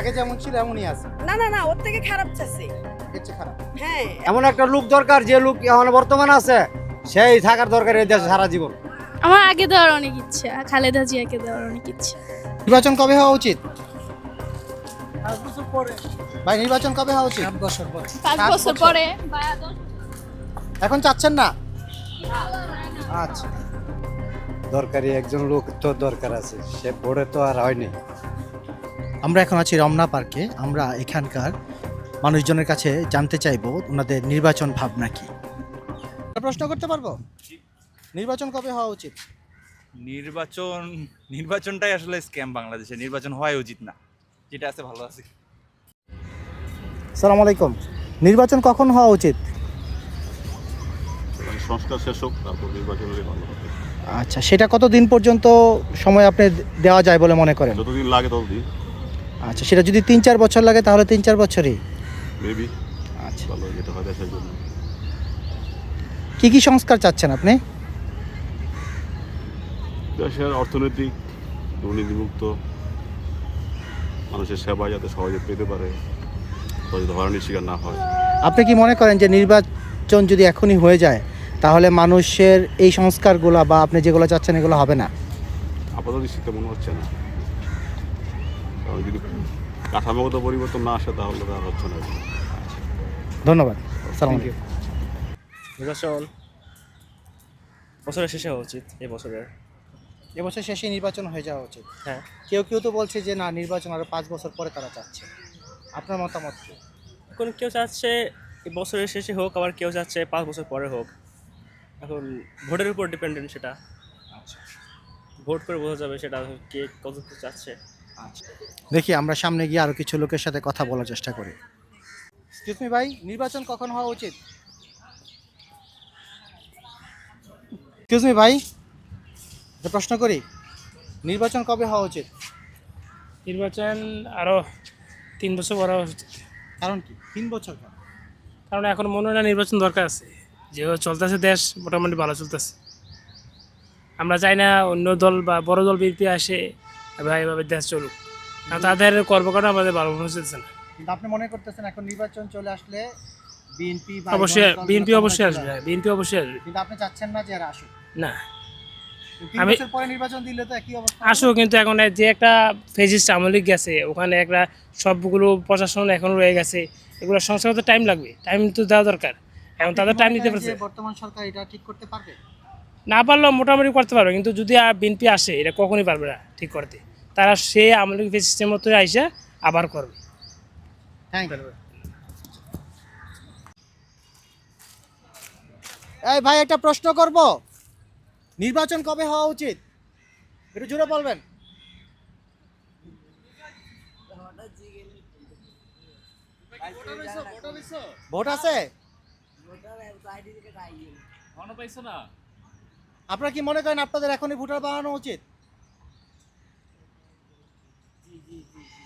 আগে যেমন ছিল এমনই আছে। না না না ওর থেকে খারাপ হ্যাঁ। এমন একটা লোক দরকার যে লোক এখন বর্তমানে আছে সেই থাকার দরকার এই দেশে সারা জীবন। আমার আগে দেওয়ার অনেক ইচ্ছা খালেদা জিয়াকে দেওয়ার অনেক ইচ্ছা। নির্বাচন কবে হওয়া উচিত? ভাই নির্বাচন কবে হওয়া উচিত? বছর বছর। পরে এখন চাচ্ছেন না? আচ্ছা। দরকারি একজন লোক তো দরকার আছে সে ভোরে তো আর হয়নি। আমরা এখন আছি রমনা পার্কে। আমরা এখানকার মানুষজনের কাছে জানতে চাইব ওনাদের নির্বাচন ভাবনা কি। প্রশ্ন করতে পারব? নির্বাচন কবে হওয়া উচিত? নির্বাচন নির্বাচনটাই আসলে স্ক্যাম বাংলাদেশে। নির্বাচন হওয়াই উচিত না। যেটা আছে ভালো আছে। সালাম আলাইকুম। নির্বাচন কখন হওয়া উচিত? মানে সংস্কার শেষ হোক তারপর নির্বাচন হলে ভালো হবে। আচ্ছা সেটা কত দিন পর্যন্ত সময় আপনি দেওয়া যায় বলে মনে করেন? যতদিন লাগে ততদিন। আচ্ছা সেটা যদি তিন চার বছর লাগে তাহলে তিন চার বছরই? মেবি আচ্ছা। ভালো যেটা হয় দেশের জন্য। কি কি সংস্কার চাচ্ছেন আপনি? দেশের অর্থনৈতিক দুর্নীতিমুক্ত মানুষের সেবা যাতে সহজে পেতে পারে হয়রানির শিকার না হয়। আপনি কি মনে করেন যে নির্বাচন যদি এখনই হয়ে যায় তাহলে মানুষের এই সংস্কারগুলো বা আপনি যেগুলো চাচ্ছেন এগুলো হবে না? আপাতত মনে হচ্ছে না। কারণ যদি কাঠামোগত পরিবর্তন না আসে তাহলে তো আর হচ্ছে না। ধন্যবাদ। নির্বাচন বছরের শেষে হওয়া উচিত এই বছরের এবছর শেষে নির্বাচন হয়ে যাওয়া উচিত। হ্যাঁ। কেউ কেউ তো বলছে যে না নির্বাচন আরও পাঁচ বছর পরে তারা চাচ্ছে। আপনার মতামত কি? এখন কেউ চাচ্ছে এই বছরের শেষে হোক আবার কেউ চাচ্ছে পাঁচ বছর পরে হোক। এখন ভোটের উপর ডিপেন্ডেন্ট সেটা। আচ্ছা। ভোট করে বোঝা যাবে সেটা কে কত চাচ্ছে। দেখি আমরা সামনে গিয়ে আরও কিছু লোকের সাথে কথা বলার চেষ্টা করি। ভাই নির্বাচন কখন হওয়া উচিত? ভাই প্রশ্ন করি। নির্বাচন কবে হওয়া উচিত? নির্বাচন আরও তিন বছর বড় কারণ কি? তিন বছর? কারণ এখন মনে হয় না নির্বাচন দরকার আছে। যেভাবে চলতেছে দেশ মোটামুটি ভালো চলতেছে। আমরা চাই না অন্য দল বা বড় দল বিএনপি আসে এবার এভাবে দেশ চলুক। তাদের কর্মকাণ্ড আমাদের ভালো মনে হচ্ছে না। আপনি মনে করতেছেন এখন নির্বাচন চলে আসলে বিএনপি অবশ্যই বিএনপি অবশ্যই আসবে বিএনপি অবশ্যই আসবে। কিন্তু আপনি চাচ্ছেন না যে এরা আসুক। না। আমি- পরে নির্বাচন দিলে তো একই অবস্থা। আসুক কিন্তু এখন যে একটা ফেজিস্ট আমলিক গেছে ওখানে একটা সবগুলো প্রশাসন এখন রয়ে গেছে এগুলো সংস্কার তো টাইম লাগবে। টাইম তো দেওয়া দরকার। এখন তাদের টাইম দিতে পারছে। বর্তমান সরকার এটা ঠিক করতে পারবে? না পারলেও মোটামুটি করতে পারবে কিন্তু যদি আর বিএনপি আসে এটা কখনই পারবে না ঠিক করতে। তারা সে আমলিক সিস্টেম মতো আইসা আবার করবে। থ্যাংক ইউ এই ভাই একটা প্রশ্ন করব। নির্বাচন কবে হওয়া উচিত? একটু জোরে বলবেন। ভোট আছে? আপনারা কি মনে করেন আপনাদের এখনই ভোটার বানানো উচিত?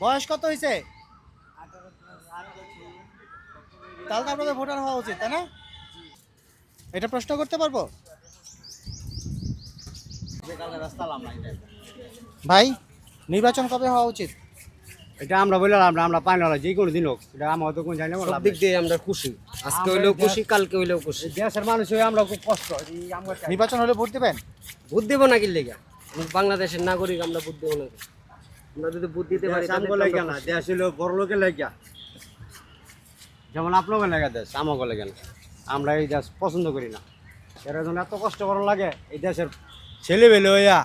বয়স কত হয়েছে তাহলে তো আপনাদের ভোটার হওয়া উচিত, তাই না? এটা প্রশ্ন করতে পারব? ভাই, নির্বাচন কবে হওয়া উচিত? এটা আমরা বললাম আমরা পাই যে কোনো দিন হোক এটা আমরা হয়তো কোন জানি না সব দিক দিয়ে আমরা খুশি। আজকে হইলেও খুশি কালকে হইলেও খুশি। দেশের মানুষ হয়ে আমরা খুব কষ্ট। আমরা। নির্বাচন হলে ভোট দিবেন? ভোট দেবো না কি বাংলাদেশের নাগরিক আমরা ভোট দেবো না আমরা যদি ভোট দিতে পারি না দেশ হলো বড় লোকের লাগিয়া যেমন আপনাকে লাগে দেশ আমাকে লাগে না। আমরা এই দেশ পছন্দ করি না। এর জন্য এত কষ্ট করা লাগে এই দেশের ছেলে বেলে হইয়া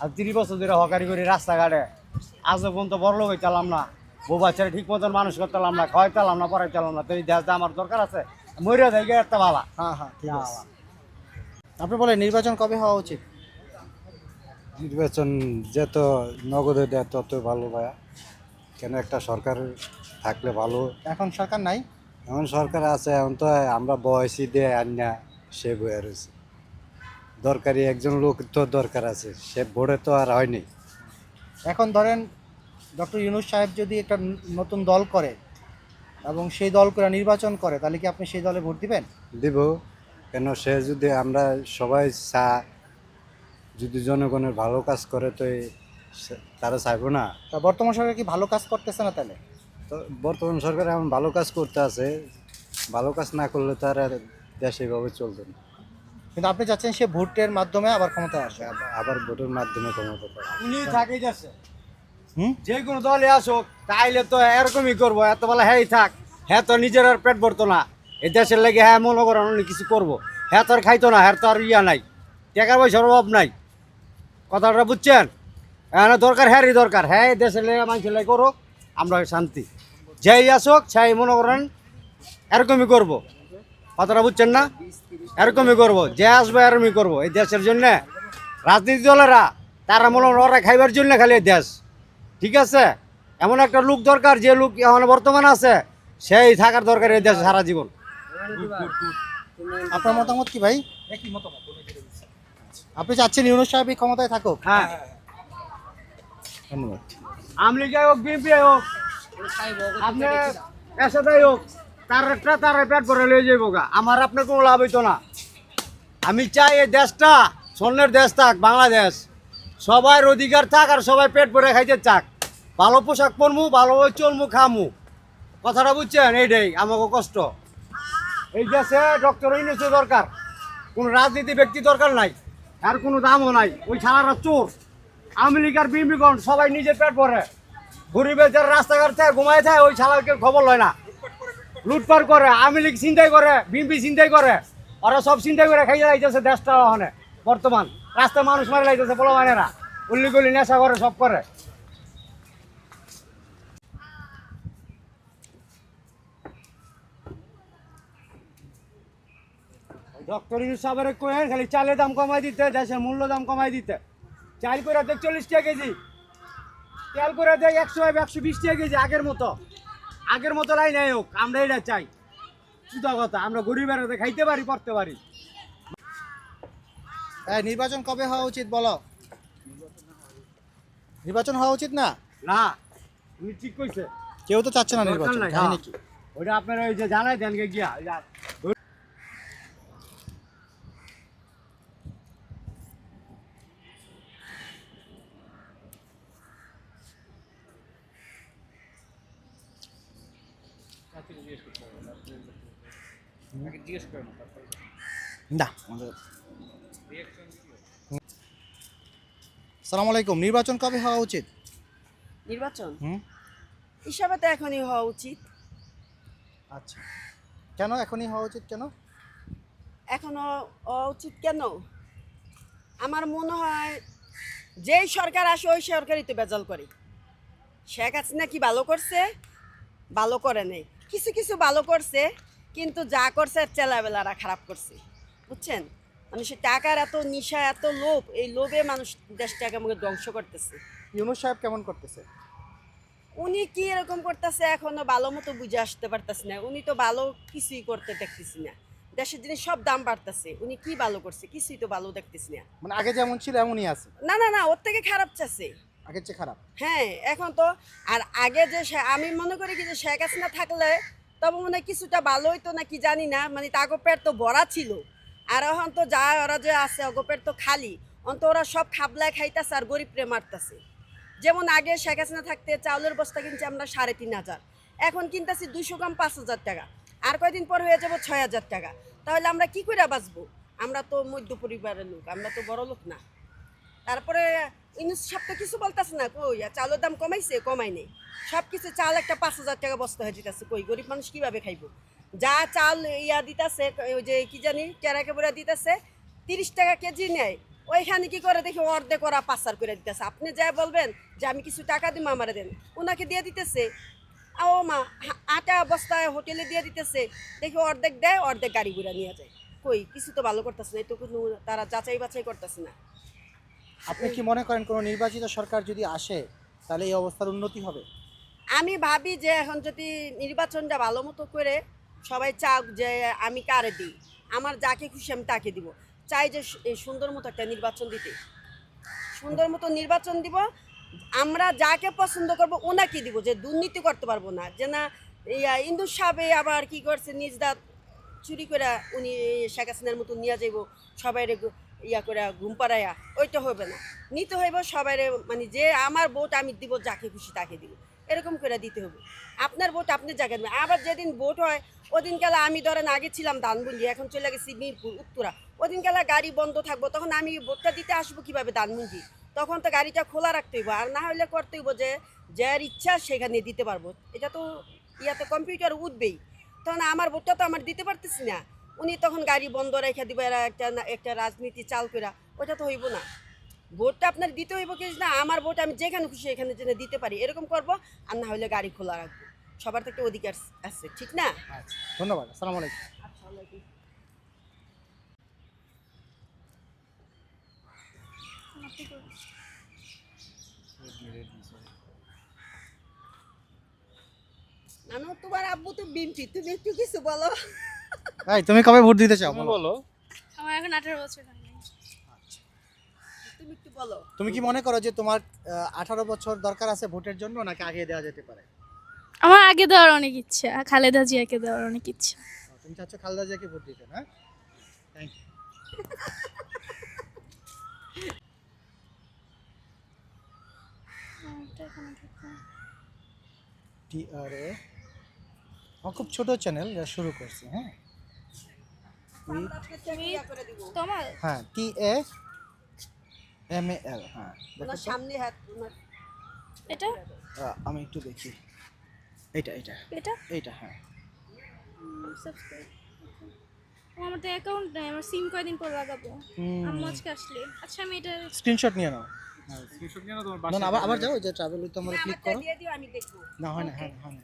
আর তিরিশ বছর ধরে হকারি করি রাস্তাঘাটে আজ পর্যন্ত বড় লোক হইতালাম না। বউ বাচ্চারা ঠিক মতন মানুষ করতাম না খাওয়াইতালাম না পড়াইতালাম না। তো এই দেশটা আমার দরকার আছে মরিয়া দেয় একটা ভালা হ্যাঁ হ্যাঁ ঠিক আছে। আপনি বলেন নির্বাচন কবে হওয়া উচিত? নির্বাচন যত নগদে দেয় তত ভালো ভাইয়া কেন একটা সরকার থাকলে ভালো। এখন সরকার নাই? এমন সরকার আছে এখন তো আমরা বয়সী দিয়ে আন্যা সে বয়ে রয়েছে। দরকারি একজন লোক তো দরকার আছে সে ভোরে তো আর হয়নি। এখন ধরেন ডক্টর ইউনুস সাহেব যদি একটা নতুন দল করে এবং সেই দল করে নির্বাচন করে তাহলে কি আপনি সেই দলে ভোট দিবেন? দিব। কেন? সে যদি আমরা সবাই চা যদি জনগণের ভালো কাজ করে তো তারা চাইব না। তা বর্তমান সরকার কি ভালো কাজ করতেছে না তাহলে? তো বর্তমান সরকার এখন ভালো কাজ করতে আছে ভালো কাজ না করলে তার দেশ এভাবে চলবে না। কিন্তু আপনি চাচ্ছেন সে ভোটের মাধ্যমে আবার ক্ষমতায় আব- আবার ভোটের মাধ্যমে ক্ষমতা উনি থাকেই যাচ্ছে হুম? যে কোনো দলে আসুক তাইলে তো এরকমই করব এত বেলা হ্যাঁ থাক। হ্যাঁ তো নিজের আর পেট ভরতো না। এই দেশের লেগে হ্যাঁ মনে করেন অনেক কিছু করব। হ্যাঁ তো আর খাইতো না হ্যাঁ তো আর ইয়া নাই। টাকা পয়সার অভাব নাই। কথাটা বুঝছেন? হ্যাঁ দরকার হ্যারই দরকার। হ্যাঁ এই দেশের লেগে মানুষের লেগে করো আমরা শান্তি। যেই আসুক সেই মনে করেন এরকমই করব। কথাটা বুঝছেন না? এরকমই করব যে আসবে এরকমই করব। এই দেশের জন্য রাজনীতি দলেরা তারা মনে ওরা খাইবার জন্য খালি দেশ। ঠিক আছে? এমন একটা লোক দরকার যে লোক এখন বর্তমানে আছে সেই থাকার দরকার এই দেশে সারা জীবন। আপনার মতামত কি ভাই? আপনি চাচ্ছেন ইউনুস সাহেব এই ক্ষমতায় থাকুক? হ্যাঁ। ধন্যবাদ। আমলি যাই হোক বিএনপি হোক আপনি এসাদাই হোক তার একটা, তার পেট ভরে লয়ে যাইব গা। আমার আপনার কোনো লাভ হইতো না। আমি চাই এই দেশটা, স্বর্ণের দেশ থাক, বাংলাদেশ। সবার অধিকার থাক আর সবাই পেট ভরে খাইতে চাক। ভালো পোশাক পরমু, ভালো চলমু, খামু। কথাটা বুঝছেন? এইটাই, আমাকে কষ্ট। এই দেশে ডক্টর ইউনুসের দরকার। কোনো রাজনীতি ব্যক্তি দরকার নাই। আর কোনো দামও নাই। ওই ছাড়ারা চোর। আওয়ামী আর সবাই নিজের পেট ভরে। গরিবের যারা রাস্তাঘাট থাকে, ঘুমায় থাকে, ওই ছাড়া কেউ খবর লয় না। লুটপাট করে, আওয়ামী লীগ চিন্তাই করে বিএমপি চিন্তাই করে, ওরা সব চিন্তাই করে খাইয়ে লাইতেছে দেশটা ওখানে, বর্তমান। রাস্তায় মানুষ মারে লাইতেছে বলো মানেরা উল্লি নেশা করে, সব করে। ডক্টর ইউনুস সাহেবের কোয়েন, খালি চালের দাম কমাই দিতে, দেশের মূল্য দাম কমাই দিতে। চাল করে দেখ চল্লিশ টাকা কেজি। তেল করে দেয় একশো একশো বিশ টাকা কেজি আগের মতো। আগের মতো লাই নাই হোক আমরা এটা চাই। সুতা কথা আমরা গরিবের হাতে খাইতে পারি পড়তে পারি। নির্বাচন কবে হওয়া উচিত বলো? নির্বাচন হওয়া উচিত না? না তুমি ঠিক কইছে। কেউ তো চাচ্ছে না নির্বাচন নাই, নাকি? ওটা ওইটা আপনারা ওই যে জানাই দেন গিয়া না সালাম আলাইকুম নির্বাচন কবে হওয়া উচিত? নির্বাচন? হুম? হিসাবে তো এখনই হওয়া উচিত। আচ্ছা। কেন এখনই হওয়া উচিত কেন? এখনও হওয়া উচিত কেন? আমার মনে হয় যেই সরকার আসে ওই সরকারই তো বেজাল করে। শেখ হাসিনা কি ভালো করছে? ভালো করে নেই। কিছু কিছু ভালো করছে কিন্তু যা করছে চেলাবেলারা খারাপ করছে। বুঝছেন? মানুষের টাকার এত নিশা এত লোভ এই লোভে মানুষ দেশটাকে আমাকে ধ্বংস করতেছে। ইউনুস সাহেব কেমন করতেছে? উনি কি এরকম করতেছে এখনও ভালো মতো বুঝে আসতে পারতেছি না। উনি তো ভালো কিছুই করতে দেখতেছি না। দেশের জিনিস সব দাম বাড়তেছে। উনি কি ভালো করছে কিছুই তো ভালো দেখতেছি না। মানে আগে যেমন ছিল এমনই আছে। না না না ওর থেকে খারাপ চাচ্ছে। আগের চেয়ে খারাপ। হ্যাঁ এখন তো, আর আগে যে আমি মনে করি কি যে শেখ হাসিনা থাকলে তবে মনে কিছুটা ভালো হইতো না কি জানি না মানে তাগো পেট তো ভরা ছিল। আর এখন তো যা ওরা যে আছে অগো পেট তো খালি। অন্ত ওরা সব খাবলায় খাইতেছে আর গরিব প্রেম মারতেছে। যেমন আগে শেখ হাসিনা থাকতে চাউলের বস্তা কিনছি আমরা সাড়ে তিন হাজার। এখন কিনতেছি দুইশো গ্রাম পাঁচ হাজার টাকা। আর কয়দিন পর হয়ে যাব ছয় হাজার টাকা। তাহলে আমরা কি করে বাঁচবো? আমরা তো মধ্য পরিবারের লোক, আমরা তো বড় লোক না। তারপরে ইনুস তো কিছু বলতেছে না, কই? চালের দাম কমাইছে? কমাই নেই। সব কিছু চাল একটা পাঁচ হাজার টাকা বস্তা হয়ে যেতেছে। কই, গরিব মানুষ কীভাবে খাইবো? যা চাল ইয়া দিতেছে, ওই যে কি জানি কেরাকে বুড়া দিতেছে, তিরিশ টাকা কেজি নেয়। ওইখানে কি করে দেখি, অর্ধেক ওরা পাচার করে দিতেছে। আপনি যা বলবেন যে আমি কিছু টাকা দিব, আমারে দেন। ওনাকে দিয়ে দিতেছে। ও মা, আটা বস্তায় হোটেলে দিয়ে দিতেছে। দেখি অর্ধেক দেয়, অর্ধেক গাড়ি ঘুরা নিয়ে যায়। কই, কিছু তো ভালো করতেছে না কোনো তারা যাচাই বাছাই করতেছে না। আপনি কি মনে করেন কোনো নির্বাচিত সরকার যদি আসে, তাহলে এই অবস্থার উন্নতি হবে? আমি ভাবি যে এখন যদি নির্বাচনটা ভালো মতো করে সবাই চাক যে আমি কারে দিই, আমার যাকে খুশি আমি তাকে দিব। চাই যে সুন্দর মতো একটা নির্বাচন দিতে। সুন্দর মতো নির্বাচন দিব, আমরা যাকে পছন্দ করব ওনাকে দিব, যে দুর্নীতি করতে পারব না। যে না ইন্দু সাহেবে আবার কি করছে, নিজ দাঁত চুরি করে উনি শেখ হাসিনার মতো নিয়ে যাইব সবাই ইয়া করে ঘুম পাড়াইয়া, ওইটা হবে না। নিতে হইব সবাই মানে যে আমার ভোট আমি দিব, যাকে খুশি তাকে দিব। এরকম করে দিতে হবে আপনার ভোট আপনি জায়গায় দেবেন আবার যেদিন ভোট হয়, ওদিন কালা আমি ধরেন আগে ছিলাম ধানমন্ডি, এখন চলে গেছি মিরপুর, উত্তরা। ওদিন কালা গাড়ি বন্ধ থাকব, তখন আমি ভোটটা দিতে আসব কীভাবে ধানমন্ডি? তখন তো গাড়িটা খোলা রাখতে হইব। আর না হলে করতে হইব যে, যার ইচ্ছা সেখানে দিতে পারব। এটা তো ইয়াতে কম্পিউটার উঠবেই। তখন আমার ভোটটা তো আমার দিতে পারতেছি না। উনি তখন গাড়ি বন্ধ রেখে দিবে এরা একটা একটা রাজনীতি চাল করা ওটা তো হইব না। ভোটটা আপনার দিতে হইব কি না আমার ভোট আমি যেখানে খুশি এখানে যেন দিতে পারি এরকম করব আর না হলে গাড়ি খোলা রাখব। সবার থেকে অধিকার আছে ঠিক না? আচ্ছা ধন্যবাদ আসসালামু আলাইকুম। নানু তোমার আব্বু তো বিএনপি তুমি একটু কিছু বলো। এই তুমি কবে ভোট দিতে চাও বলো? বলো। আমার এখন আঠারো বছর হয়নি তুমি একটু বলো। তুমি কি মনে করো যে তোমার আঠারো বছর দরকার আছে ভোটের জন্য নাকি আগে দেওয়া যেতে পারে? আমার আগে দেওয়ার অনেক ইচ্ছা খালেদা জিয়াকে দেওয়ার অনেক ইচ্ছা। তুমি চাচ্ছ খালেদা জিয়াকে ভোট দিতে না? থ্যাংক ইউ টিআরএ আমার খুব ছোট চ্যানেল যা শুরু করছি হ্যাঁ? তোমার হ্যাঁ টি এ এম এ এল হ্যাঁ। দেখো ওনার তো। সামনে হাত এটা? আমি একটু দেখি। এটা এটা। এটা? এইটা হ্যাঁ। সাবস্ক্রাইব আমার তো অ্যাকাউন্ট নাই আমার সিম কয়দিন পর লাগাবো? আম্মু আজকে আসলে। আচ্ছা আমি এটা স্ক্রিনশট নিয়ে নাও। স্ক্রিনশট নিয়ে নাও না না, আবার আবার যাও যে ট্রাভেল উইথ তোমরা ক্লিক করো। দিয়ে দিও আমি দেখব। না হয় না হ্যাঁ হয়